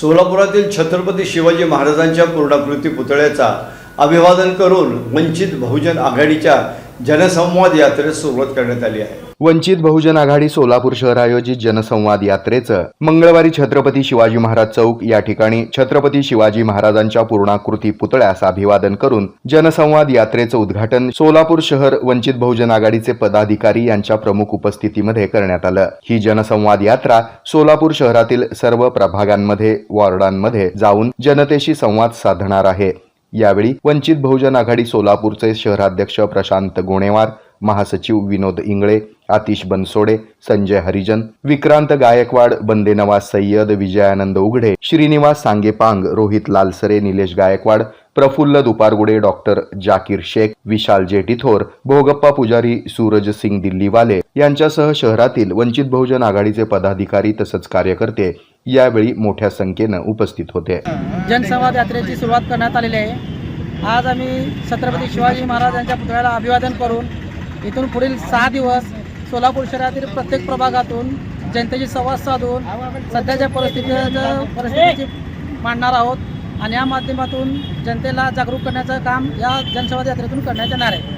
सोलापुरातील छत्रपती शिवाजी महाराजांच्या पूर्णाकृती पुतळ्याचा अभिवादन करून वंचित बहुजन आघाडीच्या जनसंवाद यात्रेस सुरुवात करण्यात आली आहे. वंचित बहुजन आघाडी सोलापूर शहर आयोजित जनसंवाद यात्रेचं मंगळवारी छत्रपती शिवाजी महाराज चौक या ठिकाणी छत्रपती शिवाजी महाराजांच्या पूर्णाकृती पुतळ्यास अभिवादन करून जनसंवाद यात्रेचं उद्घाटन सोलापूर शहर वंचित बहुजन आघाडीचे पदाधिकारी यांच्या प्रमुख उपस्थितीमध्ये करण्यात आलं. ही जनसंवाद यात्रा सोलापूर शहरातील सर्व प्रभागांमध्ये वॉर्डांमध्ये जाऊन जनतेशी संवाद साधणार आहे. यावेळी वंचित बहुजन आघाडी सोलापूरचे शहराध्यक्ष प्रशांत गोणेवार महासचिव विनोद इंगळे आतिश बनसोडे संजय हरिजन विक्रांत गायकवाड बंदेनवाज सय्यद विजयानंद उघडे श्रीनिवास सांगेपांग रोहित लालसरे निलेश गायकवाड प्रफुल्ल दुपारगुडे डॉक्टर जाकीर शेख विशाल जेटीथोर भोगप्पा पुजारी सूरज सिंग दिल्लीवाले यांच्यासह शहरातील वंचित बहुजन आघाडीचे पदाधिकारी तसंच कार्यकर्ते यावेळी मोठ्या संख्येनं उपस्थित होते. जनसंवाद यात्रेची सुरुवात करण्यात आलेली आहे. आज आम्ही छत्रपती शिवाजी महाराज यांच्या पुतळ्याला अभिवादन करून इथून पुढील सहा दिवस सोलापूर शहरातील प्रत्येक प्रभागातून जनतेशी संवाद साधून सध्याच्या परिस्थितीचं परिस्थितीची मांडणार आहोत. आणि या माध्यमातून जनतेला जागरूक करण्याचं काम या जनसंवाद यात्रेतून करण्यात येणार आहे.